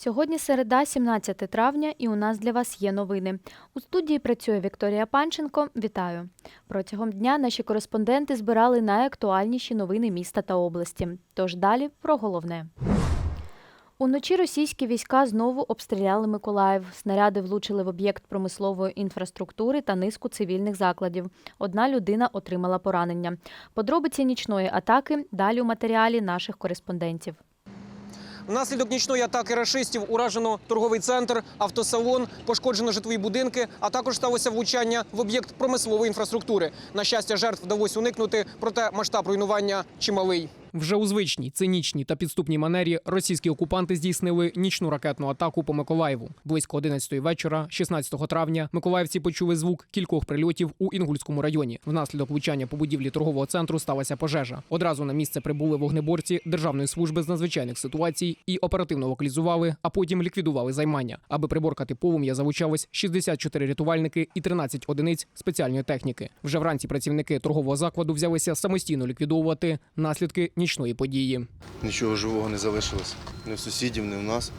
Сьогодні середа, 17 травня, і у нас для вас є новини. У студії працює Вікторія Панченко. Вітаю. Протягом дня наші кореспонденти збирали найактуальніші новини міста та області. Тож далі про головне. Уночі російські війська знову обстріляли Миколаїв. Снаряди влучили в об'єкт промислової інфраструктури та низку цивільних закладів. Одна людина отримала поранення. Подробиці нічної атаки далі у матеріалі наших кореспондентів. Внаслідок нічної атаки рашистів уражено торговий центр, автосалон, пошкоджено житлові будинки, а також сталося влучання в об'єкт промислової інфраструктури. На щастя, жертв вдалося уникнути, проте масштаб руйнування чималий. Вже у звичній, цинічній та підступній манері російські окупанти здійснили нічну ракетну атаку по Миколаєву. Близько 11-ї вечора, 16 травня, миколаївці почули звук кількох прильотів у Інгульському районі. Внаслідок влучання по будівлі торгового центру сталася пожежа. Одразу на місце прибули вогнеборці Державної служби з надзвичайних ситуацій і оперативно локалізували, а потім ліквідували займання. Аби приборкати полум'я, залучались 64 рятувальники і 13 одиниць спеціальної техніки. Вже вранці працівники торгового закладу взялися самостійно ліквідовувати наслідки нічної події. Нічого живого не залишилось. Ні в сусідів, ні в нас.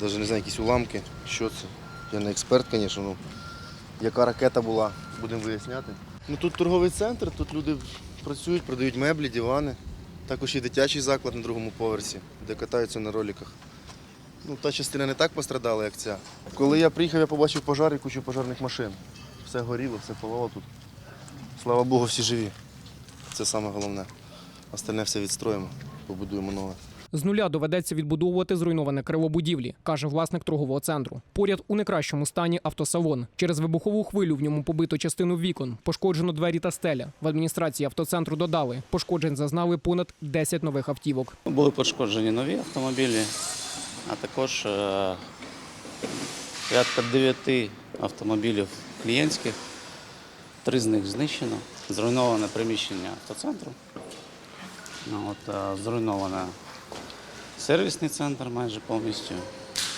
Навіть не знаю, якісь уламки. Що це? Я не експерт, звісно. Ну, яка ракета була, будемо виясняти. Ну, тут торговий центр, тут люди працюють, продають меблі, дивани. Також і дитячий заклад на другому поверсі, де катаються на роликах. Ну, та частина не так пострадала, як ця. Коли я приїхав, я побачив пожар і кучу пожарних машин. Все горіло, все палало тут. Слава Богу, всі живі. Це саме головне. Остальне все відстроїмо, побудуємо нове. З нуля доведеться відбудовувати зруйноване криво будівлі, каже власник торгового центру. Поряд у некращому стані автосалон. Через вибухову хвилю в ньому побито частину вікон, пошкоджено двері та стеля. В адміністрації автоцентру додали, пошкоджень зазнали понад 10 нових автівок. Були пошкоджені нові автомобілі, а також е, порядка 9 автомобілів клієнтських. Три з них знищено. Зруйноване приміщення автоцентру. Ну, От, е, зруйновано сервісний центр майже повністю,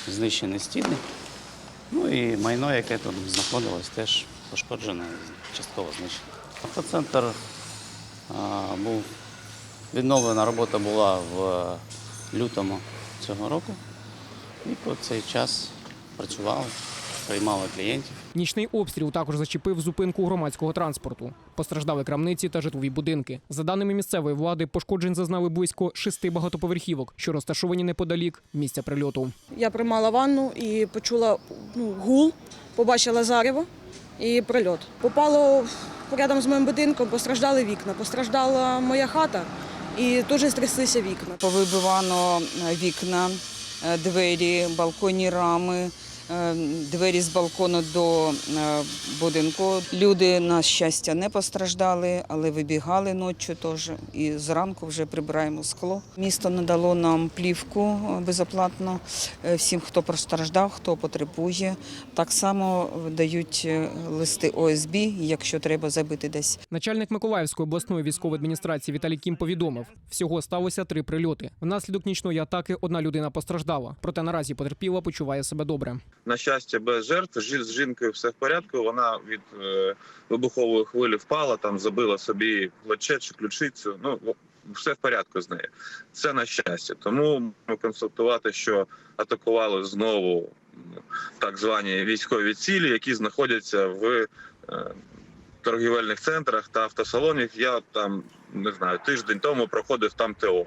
знищені стіни. Ну і майно, яке тут знаходилось, теж пошкоджене, частково знищено. Автоцентр е, був Відновлена робота була в лютому цього року. І по цей час працювали, приймали клієнтів. Нічний обстріл також зачепив зупинку громадського транспорту. Постраждали крамниці та житлові будинки. За даними місцевої влади, пошкоджень зазнали близько шести багатоповерхівок, що розташовані неподалік місця прильоту. Я приймала ванну і почула ну, гул, побачила зарево і прильот. Попало рядом з моїм будинком, постраждали вікна, постраждала моя хата і дуже стряслися вікна. Повибивано вікна, двері, балконні рами, двері з балкону до е, будинку. Люди, на щастя, не постраждали, але вибігали ночі теж. І зранку вже прибираємо скло. Місто надало нам плівку е, безоплатно е, всім, хто постраждав, хто потребує. Так само дають е, листи ОСБ, якщо треба забити десь Начальник Миколаївської обласної військової адміністрації Віталій Кім повідомив, всього сталося три прильоти. Внаслідок нічної атаки одна людина постраждала, проте наразі потерпіла, почуває себе добре. На щастя, без жертв. З жінкою все в порядку. Вона від е, вибухової хвилі впала, там забила собі плече чи ключицю. Ну все в порядку з нею. Це на щастя. Тому констатувати, що атакували знову так звані військові цілі, які знаходяться в е, торгівельних центрах та автосалонах. Я там не знаю, тиждень тому проходив там ТО.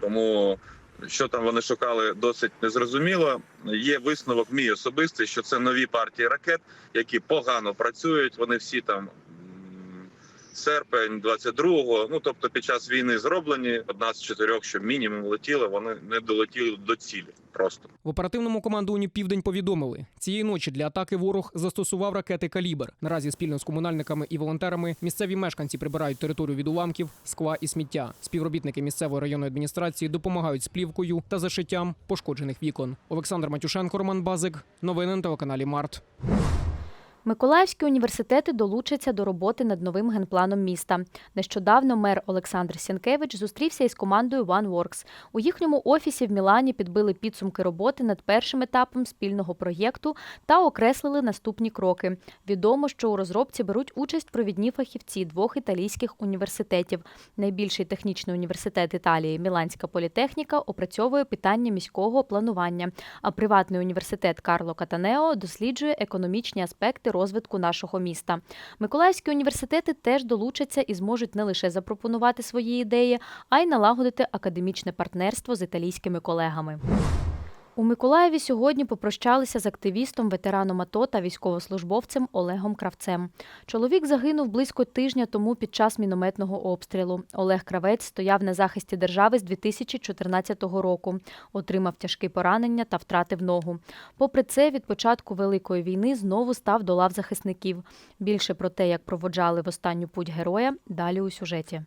Тому що там вони шукали, досить незрозуміло. Є висновок мій особистий, що це нові партії ракет, які погано працюють. Вони всі там серпень 22-го, ну тобто під час війни зроблені. Одна з чотирьох, що мінімум летіли, вони не долетіли до цілі. Просто В оперативному командуванні Південь повідомили, цієї ночі для атаки ворог застосував ракети Калібр. Наразі спільно з комунальниками і волонтерами місцеві мешканці прибирають територію від уламків, скла і сміття. Співробітники місцевої районної адміністрації допомагають з плівкою та зашиттям пошкоджених вікон. Олександр Матюшенко, Роман Базик. Новини на телеканалі Март. Миколаївські університети долучаться до роботи над новим генпланом міста. Нещодавно мер Олександр Сінкевич зустрівся із командою OneWorks. У їхньому офісі в Мілані підбили підсумки роботи над першим етапом спільного проєкту та окреслили наступні кроки. Відомо, що у розробці беруть участь провідні фахівці двох італійських університетів. Найбільший технічний університет Італії Міланська політехніка опрацьовує питання міського планування, а приватний університет Карло Катанео досліджує економічні аспекти розвитку нашого міста. Миколаївські університети теж долучаться і зможуть не лише запропонувати свої ідеї, а й налагодити академічне партнерство з італійськими колегами. У Миколаєві сьогодні попрощалися з активістом, ветераном АТО та військовослужбовцем Олегом Кравцем. Чоловік загинув близько тижня тому під час мінометного обстрілу. Олег Кравець стояв на захисті держави з 2014 року, отримав тяжкі поранення та втратив ногу. Попри це, від початку Великої війни знову став до лав захисників. Більше про те, як проводжали в останню путь героя, далі у сюжеті.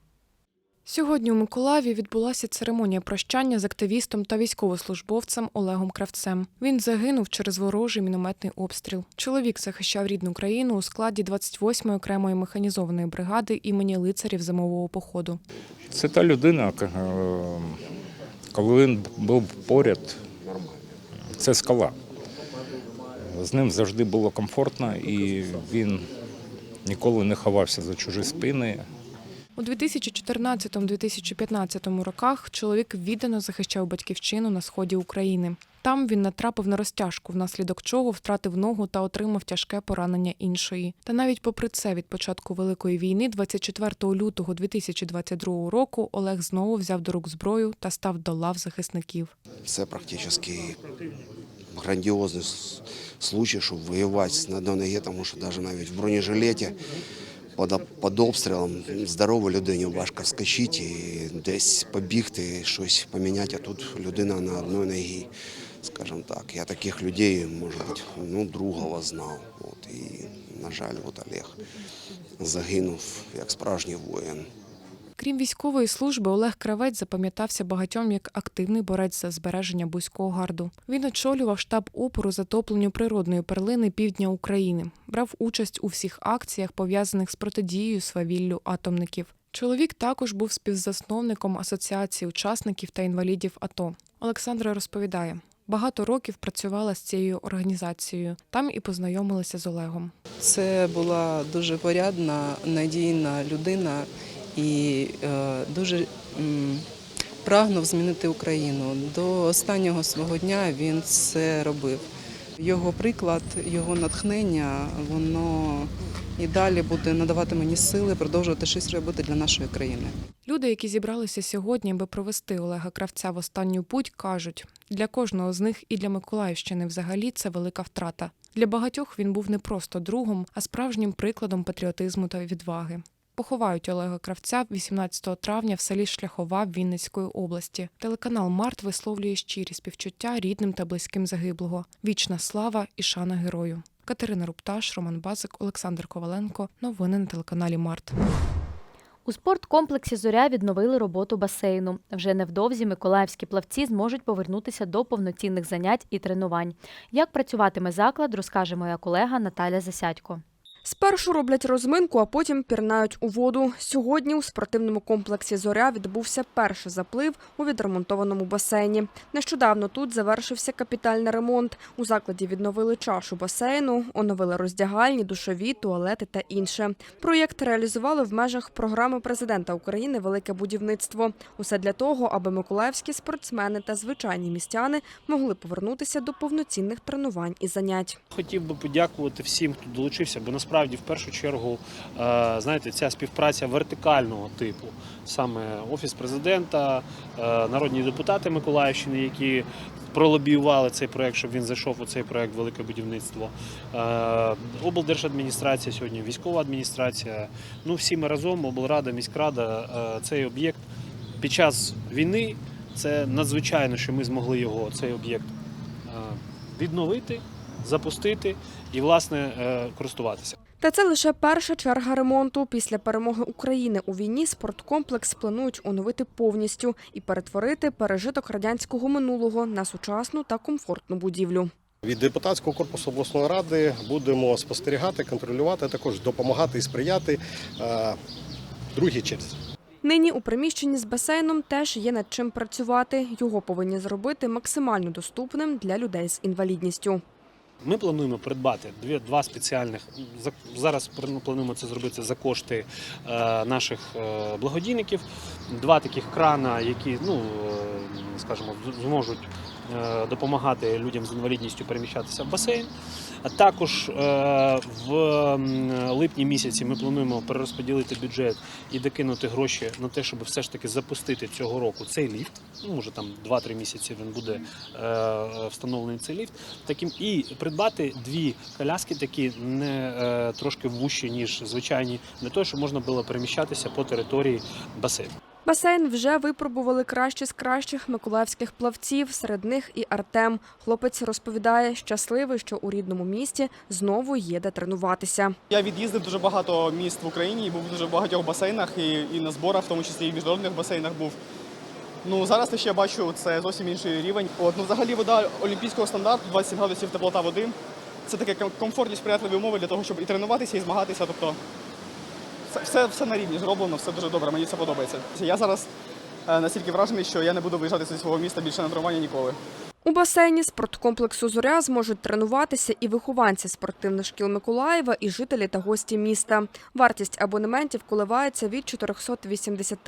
Сьогодні у Миколаєві відбулася церемонія прощання з активістом та військовослужбовцем Олегом Кравцем. Він загинув через ворожий мінометний обстріл. Чоловік захищав рідну країну у складі 28-ї окремої механізованої бригади імені лицарів зимового походу. Це та людина, е, коли він був поряд, це скала. З ним завжди було комфортно, і він ніколи не ховався за чужі спини. У 2014-2015 роках чоловік віддано захищав батьківщину на сході України. Там він натрапив на розтяжку, внаслідок чого втратив ногу та отримав тяжке поранення іншої. Та навіть попри це, від початку Великої війни, 24 лютого 2022 року, Олег знову взяв до рук зброю та став до лав захисників. Це практично грандіозний случай, щоб воювати на одній тому що навіть навіть в бронежилеті під, обстрілом здорову людині важко вскочити і десь побігти, щось поміняти, а тут людина на одній ногі. Скажімо так, я таких людей, може бути, ну, другого знав. От, і, на жаль, от Олег загинув як справжній воїн. Крім військової служби, Олег Кравець запам'ятався багатьом як активний борець за збереження Бузького гарду. Він очолював штаб опору затопленню природної перлини півдня України, брав участь у всіх акціях, пов'язаних з протидією свавіллю атомників. Чоловік також був співзасновником асоціації учасників та інвалідів АТО. Олександра розповідає. Багато років працювала з цією організацією. Там і познайомилася з Олегом. Це була дуже порядна, надійна людина і е, дуже прагнув змінити Україну. До останнього свого дня він це робив. Його приклад, його натхнення, воно і далі буде надавати мені сили продовжувати щось робити для нашої країни. Люди, які зібралися сьогодні, аби провести Олега Кравця в останню путь, кажуть, для кожного з них і для Миколаївщини взагалі це велика втрата. Для багатьох він був не просто другом, а справжнім прикладом патріотизму та відваги. Поховають Олега Кравця 18 травня в селі Шляхова Вінницької області. Телеканал Март висловлює щирі співчуття рідним та близьким загиблого. Вічна слава і шана герою. Катерина Рупташ, Роман Базик, Олександр Коваленко. Новини на телеканалі Март. У спорткомплексі Зоря відновили роботу басейну. Вже невдовзі миколаївські плавці зможуть повернутися до повноцінних занять і тренувань. Як працюватиме заклад, розкаже моя колега Наталя Засядько. Спершу роблять розминку, а потім пірнають у воду. Сьогодні у спортивному комплексі Зоря відбувся перший заплив у відремонтованому басейні. Нещодавно тут завершився капітальний ремонт. У закладі відновили чашу басейну, оновили роздягальні, душові, туалети та інше. Проєкт реалізували в межах програми президента України Велике будівництво. Усе для того, аби миколаївські спортсмени та звичайні містяни могли повернутися до повноцінних тренувань і занять. Хотів би подякувати всім, хто долучився, бо насправді в першу чергу, е, знаєте, ця співпраця вертикального типу, саме офіс президента, е, народні депутати Миколаївщини, які пролобіювали цей проект, щоб він зайшов у цей проект Велике будівництво. е, Облдержадміністрація сьогодні, військова адміністрація. Ну всі ми разом, облрада, міськрада, цей об'єкт під час війни. Це надзвичайно, що ми змогли його цей об'єкт відновити, запустити і власне користуватися. Та це лише перша черга ремонту. Після перемоги України у війні спорткомплекс планують оновити повністю і перетворити пережиток радянського минулого на сучасну та комфортну будівлю. Від депутатського корпусу обласної ради будемо спостерігати, контролювати, а також допомагати і сприяти е, другій черзі. Нині у приміщенні з басейном теж є над чим працювати. Його повинні зробити максимально доступним для людей з інвалідністю. Ми плануємо придбати дві два спеціальних зараз плануємо це зробити за кошти е, наших е, благодійників. Два таких крана, які ну е, скажімо, зможуть допомагати людям з інвалідністю переміщатися в басейн. А також е, в липні місяці ми плануємо перерозподілити бюджет і докинути гроші на те, щоб все ж таки запустити цього року цей ліфт. Ну, може там 2-3 місяці він буде е, встановлений цей ліфт. Таким і придбати дві коляски, такі не е, трошки вущі, ніж звичайні, для того, щоб можна було переміщатися по території басейну. Басейн вже випробували кращі з кращих миколаївських плавців, серед них і Артем. Хлопець розповідає, щасливий, що у рідному місті знову є де тренуватися. Я від'їздив дуже багато міст в Україні і був в дуже багатьох басейнах і, і на зборах, в тому числі і в міжнародних басейнах був. Ну зараз я бачу, це зовсім інший рівень. От ну взагалі вода олімпійського стандарту, 27 градусів теплота води. Це таке комфортні сприятливі умови для того, щоб і тренуватися, і змагатися. Тобто все, все, на рівні зроблено, все дуже добре. Мені це подобається. Я зараз е, настільки вражений, що я не буду виїжджати зі свого міста більше на тренування ніколи. У басейні спорткомплексу Зоря зможуть тренуватися і вихованці спортивних шкіл Миколаєва, і жителі та гості міста. Вартість абонементів коливається від 480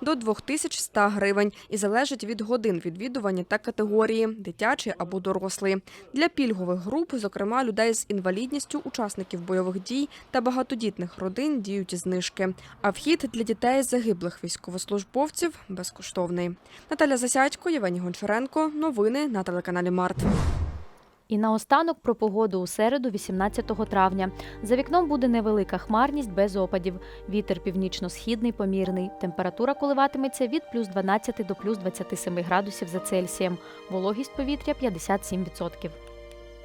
до 2100 гривень і залежить від годин відвідування та категорії дитячий або дорослий. Для пільгових груп, зокрема людей з інвалідністю, учасників бойових дій та багатодітних родин, діють знижки. А вхід для дітей загиблих військовослужбовців безкоштовний. Наталя Засядько, Євгеній Гончаренко. Новини на телеканалі Март. І наостанок про погоду у середу, 18 травня. За вікном буде невелика хмарність без опадів. Вітер північно-східний помірний. Температура коливатиметься від плюс 12 до плюс 27 градусів за Цельсієм. Вологість повітря 57%.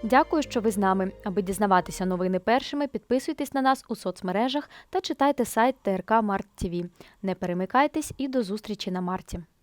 Дякую, що ви з нами. Аби дізнаватися новини першими, підписуйтесь на нас у соцмережах та читайте сайт ТРК Март ТВ. Не перемикайтесь і до зустрічі на марті.